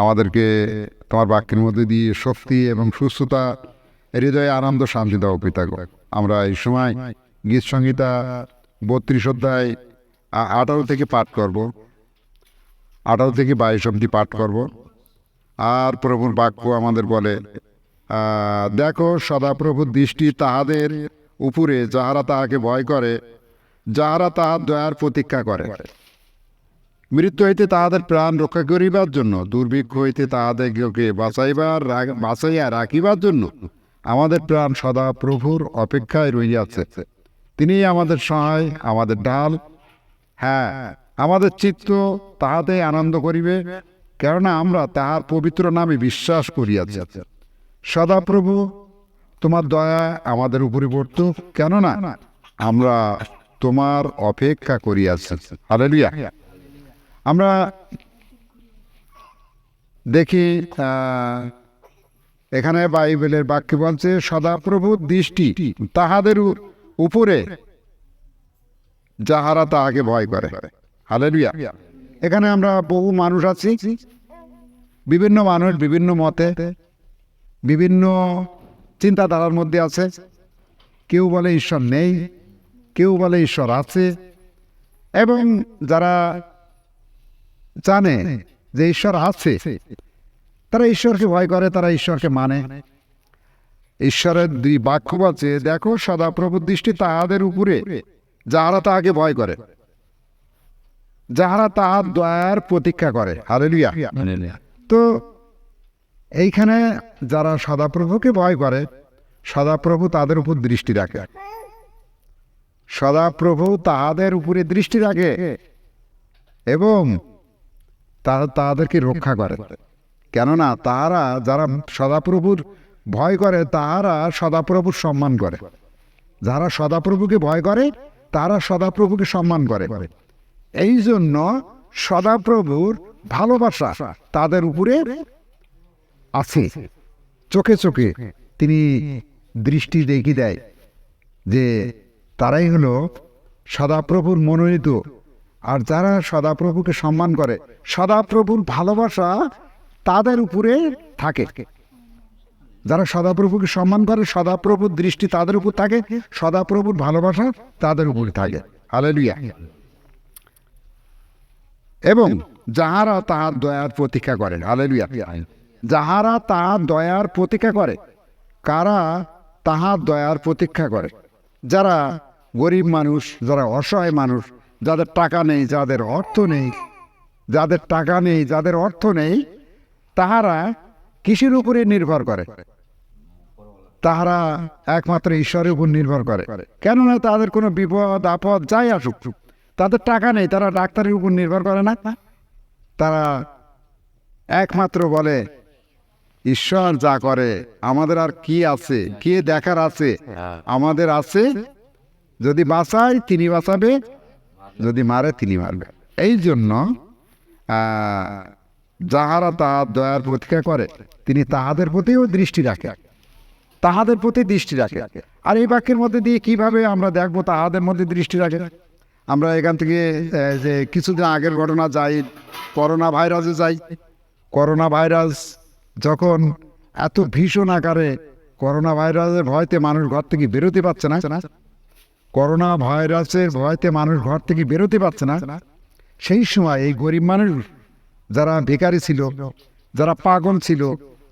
আমাদেরকে তোমার বাক্যের মধ্যে দিয়ে শক্তি এবং সুস্থতা, হৃদয়ে আনন্দ, শান্তি দাও পিতাগ আমরা এই সময় গীত সংহিতা বত্রিশ অধ্যায় আঠারো থেকে পাঠ করব। আঠারো থেকে বাইশ অব্দি পাঠ করব। আর প্রভুর বাক্য আমাদের বলে দেখো সদাপ্রভুর দৃষ্টি তাহাদের উপরে, যাহারা তাহাকে ভয় করে, যাহারা তাহার দয়ার প্রতীক্ষা করে। মৃত্যু হইতে তাহাদের প্রাণ রক্ষা করিবার জন্য, দুর্ভিক্ষ হইতে তাহাদেরকে বাঁচাইবার বাঁচাইয়া রাখিবার জন্য আমাদের প্রাণ সদা প্রভুর অপেক্ষায় রইয়াছে তিনি আমাদের সহায়, আমাদের ঢাল হ্যাঁ আমাদের চিত্ত তাহাতে আনন্দ করিবে, কেননা আমরা তাহার পবিত্র নামে বিশ্বাস করিয়াছি। সদাপ্রভু তোমার দয়া আমাদের উপরে পড়তো কেননা আমরা তোমার অপেক্ষা করিয়াছি। হালেলুয়া। আমরা দেখি এখানে বাইবেলের বাক্য বলছে সদাপ্রভুর দৃষ্টি তাহাদের উপরে, যাহারা তাহাকে ভয় করে। হালেলুয়া। এখানে আমরা বহু মানুষ আছি, বিভিন্ন মানুষ বিভিন্ন মতে, বিভিন্ন চিন্তাধারার মধ্যে আছে। কেউ বলে ঈশ্বর নেই, কেউ বলে ঈশ্বর আছে। এবং যারা জানে যে ঈশ্বর আছে। তারা ঈশ্বরকে ভয় করে তারা ঈশ্বরকে মানে। ঈশ্বরের দুই বাক্য বলছে দেখো সদাপ্রভুর দৃষ্টি তাহাদের উপরে যাহারা তাহাকে ভয় করে যাহারা তাহার দয়ার প্রতীক্ষা করে। হালেলুয়া। তো এইখানে যারা সদাপ্রভুকে ভয় করে সদাপ্রভু তাদের উপর দৃষ্টি রাখে। সদাপ্রভু তাহাদের উপরে দৃষ্টি রাখে এবং তাদেরকে রক্ষা করে। কেননা তারা যারা সদাপ্রভুর ভয় করে, তারা সদাপ্রভুর সম্মান করে। যারা সদাপ্রভুকে ভয় করে, তারা সদাপ্রভুকে সম্মান করে। এই জন্য সদাপ্রভুর ভালোবাসা তাদের উপরে আছে। চোখে চোখে তিনি দৃষ্টি দেখিয়ে দেয় যে তারাই হলো সদাপ্রভুর মনোনীত আর যারা সদাপ্রভুকে সম্মান করে, সদাপ্রভুর ভালোবাসা তাদের উপরে থাকে। যারা সদাপ্রভুকে সম্মান করে, সদাপ্রভুর দৃষ্টি তাদের উপর থাকে, সদাপ্রভুর ভালোবাসা তাদের উপরে থাকে। হালেলুয়া। এবং যাহারা তাহার দয়ার প্রতীক্ষা করেন, হালেলুয়া। যাহারা তাহার দয়ার প্রতীক্ষা করে, কারা তাহার দয়ার প্রতীক্ষা করে? যারা গরিব মানুষ, যারা অসহায় মানুষ যাদের টাকা নেই যাদের অর্থ নেই যাদের টাকা নেই যাদের অর্থ নেই তাহারা কৃষির উপরে নির্ভর করে? তাহারা একমাত্র ঈশ্বরের উপর নির্ভর করে। কেননা তাদের কোনো বিপদ আপদ যাই আসুক তাদের টাকা নেই তারা ডাক্তারের উপর নির্ভর করে না। তারা একমাত্র বলে ঈশ্বর যা করে আমাদের আর কি আছে কে দেখার আছে? আমাদের আছে যদি বাঁচায় তিনি বাঁচাবে যদি মারে, তিনি মারবে। এই জন্য যাহারা তাহার দয়ার প্রতীক্ষা করে, তিনি তাহাদের প্রতিও দৃষ্টি রাখে। তাহাদের প্রতি দৃষ্টি রাখে। আর এই বাক্যের মধ্যে দিয়ে কীভাবে আমরা দেখব তাহাদের মধ্যে দৃষ্টি রাখে? আমরা এখান থেকে যে কিছুদিন আগের ঘটনা যাই, করোনা ভাইরাসে যাই। করোনা ভাইরাস যখন এত ভীষণ আকারে করোনা ভাইরাসের ভয়তে মানুষ ঘর থেকে বেরোতে পারছে না। করোনা ভাইরাসের ভয়তে মানুষ ঘর থেকে বেরোতে পারছে না। সেই সময় এই গরিব মানুষ যারা বেকারি ছিল, যারা পাগল ছিল,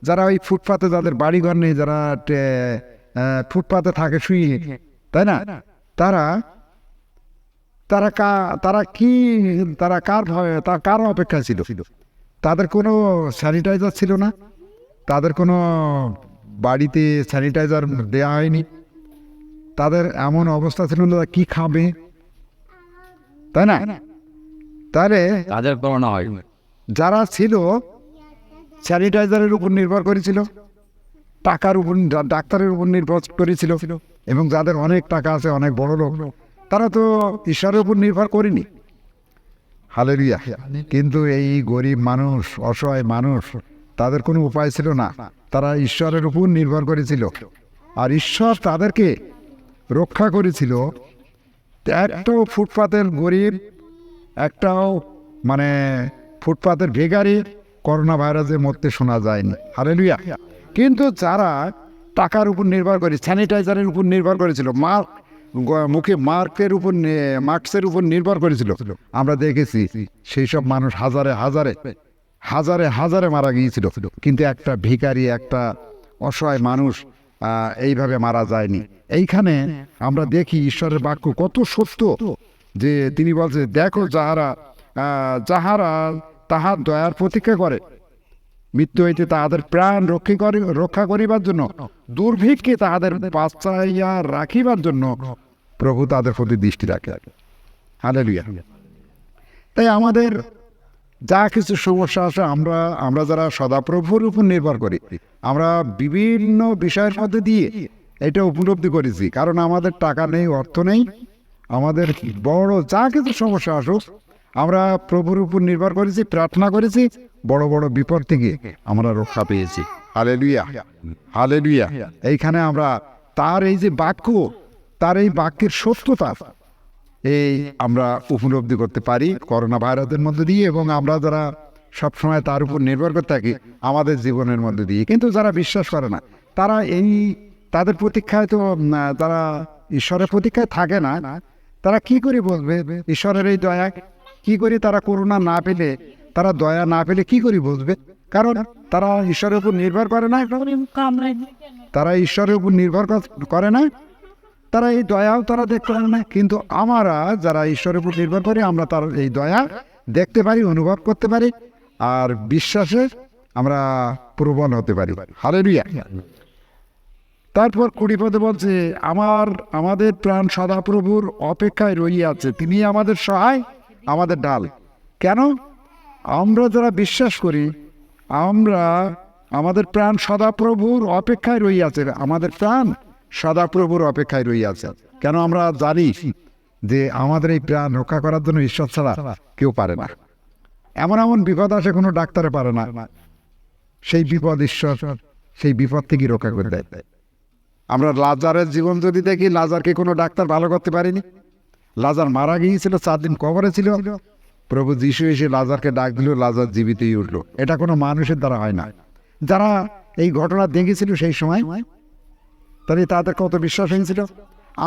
যারা ওই ফুটপাতে যাদের বাড়িঘর নেই, যারা ফুটপাতে থাকে শুয়ে, তাই না? তারা তারা কা, তারা কি, তারা কার তার কার অপেক্ষা ছিল? তাদের কোনো স্যানিটাইজার ছিল না। তাদের কোনো বাড়িতে স্যানিটাইজার দেওয়া হয়নি। তাদের এমন অবস্থা ছিল না তারা কি খাবে? তাই না? তাহলে তাদের করোনা হয়। যারা ছিল স্যানিটাইজারের উপর নির্ভর করেছিল টাকার উপর ডাক্তারের উপর নির্ভর করেছিল এবং যাদের অনেক টাকা আছে অনেক বড় লোক তারা তো ঈশ্বরের উপর নির্ভর করেনি। হালেরিয়া কিন্তু এই গরিব মানুষ অসহায় মানুষ তাদের কোনো উপায় ছিল না। তারা ঈশ্বরের উপর নির্ভর করেছিল। আর ঈশ্বর তাদেরকে রক্ষা করেছিল। একটাও ফুটপাতের গরিব, একটাও মানে ফুটপাতের ভেগারি করোনা ভাইরাসের মধ্যে শোনা যায়নি। হালেলুয়া। কিন্তু যারা টাকার উপর নির্ভর করে, স্যানিটাইজারের উপর নির্ভর করেছিল মাস্ক মুখে মার্কের উপর মাস্কের উপর নির্ভর করেছিল, আমরা দেখেছি সেই সব মানুষ হাজারে হাজারে হাজারে হাজারে মারা গিয়েছিল। কিন্তু একটা ভিখারি, একটা অসহায় মানুষ এইভাবে মারা যায়নি। এইখানে আমরা দেখি ঈশ্বরের বাক্য কত সত্য যে তিনি বলছে দেখো যাহারা যাহারা তাহার দয়ার প্রতীক্ষা করে মৃত্যু হইতে তাহাদের প্রাণ রক্ষা করি রক্ষা করিবার জন্য দুর্ভিক্ষে তাহাদের বাঁচাইয়া রাখিবার জন্য প্রভু তাদের প্রতি দৃষ্টি রাখে। হালেলুয়া। তাই আমাদের যা কিছু সমস্যা আছে আমরা আমরা যারা সদাপ্রভুর উপর নির্ভর করি, আমরা বিভিন্ন বিষয়ের মধ্যে দিয়ে এটা উপলব্ধি করেছি। কারণ আমাদের টাকা নেই, অর্থ নেই, আমাদের বড় যা কিছু সমস্যা আসুক আমরা প্রভুর উপর নির্ভর করেছি, প্রার্থনা করেছি, বড় বড় বিপদ থেকে আমরা রক্ষা পেয়েছি। Hallelujah hallelujah. এইখানে আমরা তার এই যে বাক্য, তার এই বাক্যের সত্যতা এই আমরা উপলব্ধি করতে পারি করোনা ভাইরাসের মধ্যে দিয়ে এবং আমরা যারা সবসময় তার উপর নির্ভর করে থাকি আমাদের জীবনের মধ্যে দিয়ে। কিন্তু যারা বিশ্বাস করে না তারা এই তাদের প্রতীক্ষায় তো তারা ঈশ্বরের প্রতীক্ষায় থাকে না। তারা কি করে বলবে? ঈশ্বরের এই দয়া কি করে তারা করোনা না পেলে তারা দয়া না পেলে কি করে বুঝবে কারণ তারা ঈশ্বরের উপর নির্ভর করে না। তারা ঈশ্বরের উপর নির্ভর করে না। তারা এই দয়াও তারা দেখতে পারে না, কিন্তু আমরা যারা ঈশ্বরের উপর নির্ভর করি, আমরা তার এই দয়া দেখতে পারি, অনুভব করতে পারি, আর বিশ্বাসে আমরা প্রবল হতে পারি। হালেলুয়া। তারপর কুড়ি পদে বলছে, আমার, আমাদের প্রাণ সদাপ্রভুর অপেক্ষায় রইয়াছে তিনি আমাদের সহায়, আমাদের ডাল। কেন? আমরা যারা বিশ্বাস করি, আমরা, আমাদের প্রাণ সদাপ্রভুর অপেক্ষায় রইয়াছে আমাদের প্রাণ সদাপ্রভুর অপেক্ষায় রইয়াছে। কেন আমরা জানি যে আমাদের এই প্রাণ রক্ষা করার জন্য ঈশ্বর ছাড়া কেউ পারে না। এমন এমন বিপদ আসে, কোনো ডাক্তারে পারে না। সেই বিপদ ঈশ্বর, সেই বিপদ থেকে রক্ষা করে দেয়। আমরা লাজারের জীবন যদি দেখি, লাজারকে কোনো ডাক্তার ভালো করতে পারেনি। লাজার মারা গিয়েছিল, চার দিন কবরে ছিল। প্রভু যিশু এসে লাজারকে ডাক দিল, লাজার জীবিতই উঠল। এটা কোনো মানুষের দ্বারা হয় না। যারা এই ঘটনা দেখেছিল সেই সময় তাহলে তাদের কত বিশ্বাস হয়েছিল?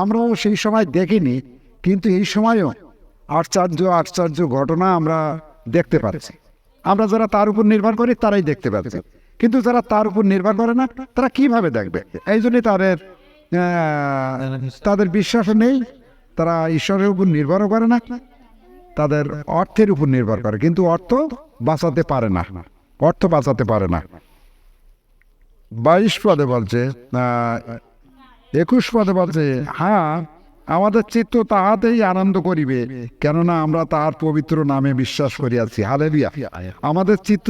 আমরাও সেই সময় দেখিনি, কিন্তু এই সময়ও আশ্চর্য আশ্চর্য ঘটনা আমরা দেখতে পাচ্ছি। আমরা যারা তার উপর নির্ভর করি, তারাই দেখতে পাচ্ছি। কিন্তু যারা তার উপর নির্ভর করে না, তারা কীভাবে দেখবে? এই জন্যই তাদের তাদের বিশ্বাস নেই। তারা ঈশ্বরের উপর নির্ভরও করে না, তাদের অর্থের উপর নির্ভর করে। কিন্তু অর্থ বাঁচাতে পারে না, অর্থ বাঁচাতে পারে না। বাইশ পদে বলছে একুশ পদে বলছে হ্যাঁ আমাদের চিত্ত তাহাতেই আনন্দ করিবে, কেননা আমরা তাহার পবিত্র নামে বিশ্বাস করিয়াছি। হালেলুয়া। আমাদের চিত্ত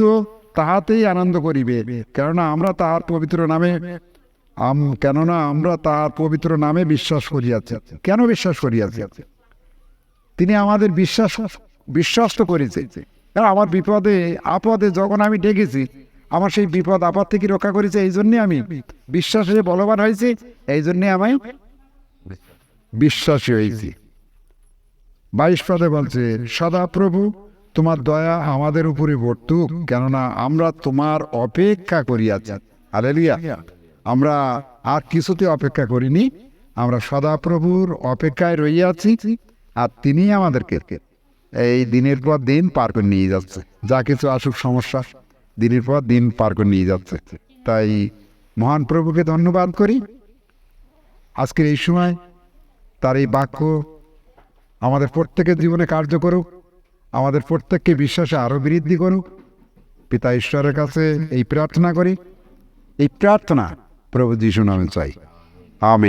তাহাতেই আনন্দ করিবে, কেননা আমরা তাহার পবিত্র নামে কেননা আমরা তাহার পবিত্র নামে বিশ্বাস করিয়াছি। কেন বিশ্বাস করিয়াছি? তিনি আমাদের বিশ্বাস বিশ্বাস তো করেছে। আমার বিপদে, আপদে যখন আমি ডেকেছি আমার সেই বিপদ আপদ থেকে রক্ষা করেছে এই জন্যে আমি বিশ্বাসে বলবান হয়েছি, এই জন্যে আমি বিশ্বাসী হয়েছি। বাইশ পদে বলছে, সদা প্রভু, তোমার দয়া আমাদের উপরে বর্তুক, কেননা আমরা তোমার অপেক্ষা করিয়াছি। আলেলিয়া আমরা আর কিছুতে অপেক্ষা করিনি, আমরা সদাপ্রভুর অপেক্ষায় রইয়াছি, আর তিনি আমাদেরকে এই দিনের পর দিন পার করে নিয়ে যাচ্ছে। যা কিছু আসুক সমস্যা দিনের পর দিন পার করে নিয়ে যাচ্ছে। তাই মহান প্রভুকে ধন্যবাদ করি। আজকের এই সময় তার এই বাক্য আমাদের প্রত্যেকের জীবনে কার্য করুক, আমাদের প্রত্যেককে বিশ্বাসে আরও বৃদ্ধি করুক। পিতা ঈশ্বরের কাছে এই প্রার্থনা করি। এই প্রার্থনা প্রভু যিশু নামে চাই। আমি